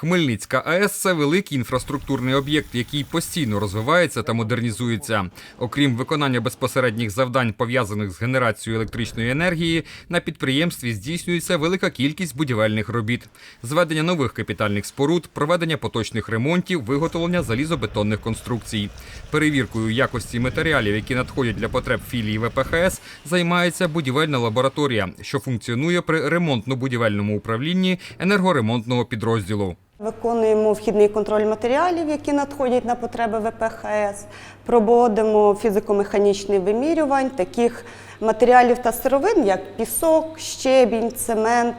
Хмельницька АЕС це великий інфраструктурний об'єкт, який постійно розвивається та модернізується. Окрім виконання безпосередніх завдань, пов'язаних з генерацією електричної енергії, на підприємстві здійснюється велика кількість будівельних робіт: зведення нових капітальних споруд, проведення поточних ремонтів, виготовлення залізобетонних конструкцій. Перевіркою якості матеріалів, які надходять для потреб філії ВПХС, займається будівельна лабораторія, що функціонує при ремонтно-будівельному управлінні енергоремонтного підрозділу. Виконуємо вхідний контроль матеріалів, які надходять на потреби ВПХС. Проводимо фізико-механічне вимірювань таких матеріалів та сировин, як пісок, щебінь, цемент,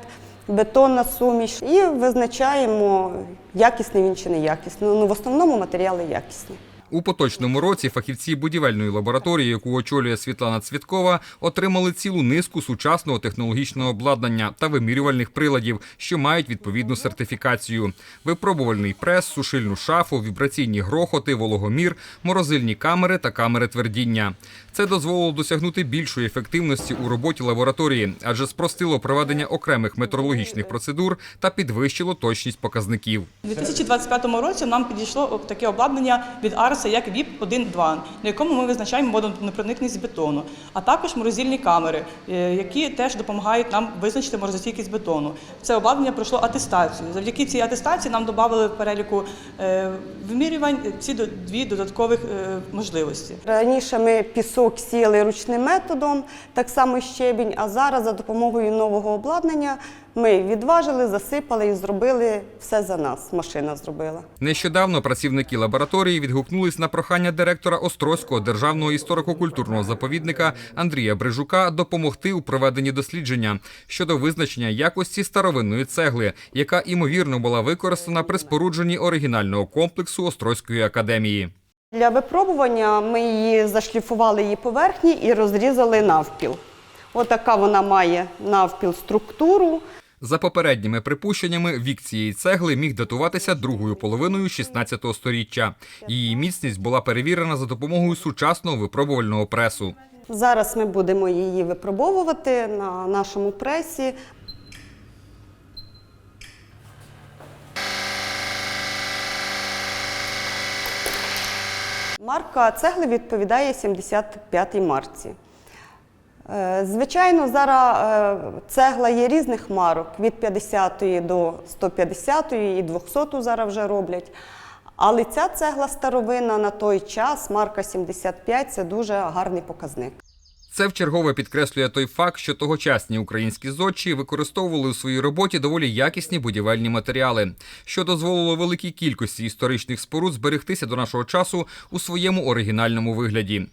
бетонна суміш. І визначаємо, якісний він чи неякісний. Ну, в основному матеріали якісні. У поточному році фахівці будівельної лабораторії, яку очолює Світлана Цвіткова, отримали цілу низку сучасного технологічного обладнання та вимірювальних приладів, що мають відповідну сертифікацію: випробувальний прес, сушильну шафу, вібраційні грохоти, вологомір, морозильні камери та камери твердіння. Це дозволило досягнути більшої ефективності у роботі лабораторії, адже спростило проведення окремих метрологічних процедур та підвищило точність показників. У 2025 році нам підійшло таке обладнання від Арса як vip 1.2, на якому ми визначаємо водонепроникність бетону, а також морозильні камери, е, які теж допомагають нам визначити морозостійкість бетону. Це обладнання пройшло атестацію. Завдяки цій атестації нам додали в переліку е, вимірювань ці дві додаткових е, можливості. Раніше ми пісок сіяли ручним методом, так само щебінь, а зараз за допомогою нового обладнання ми відважили, засипали і зробили все за нас. Машина зробила. Нещодавно працівники лабораторії відгукнулись на прохання директора Острозького державного історико-культурного заповідника Андрія Брижука допомогти у проведенні дослідження щодо визначення якості старовинної цегли, яка імовірно була використана при спорудженні оригінального комплексу Острозької академії. Для випробування ми її зашліфували її поверхні і розрізали навпіл. Отака вона має навпіл структуру. За попередніми припущеннями, вік цієї цегли міг датуватися другою половиною 16 століття. Її міцність була перевірена за допомогою сучасного випробувального пресу. Зараз ми будемо її випробовувати на нашому пресі. Марка цегли відповідає 75-й марці. Е, Звичайно, зараз е, цегла є різних марок від 50-ї до 150-ї і 200-ту зараз вже роблять. Але ця цегла старовина на той час, марка 75, це дуже гарний показник. Це вчергове підкреслює той факт, що тогочасні українські зодчі використовували у своїй роботі доволі якісні будівельні матеріали, що дозволило великій кількості історичних споруд зберегтися до нашого часу у своєму оригінальному вигляді.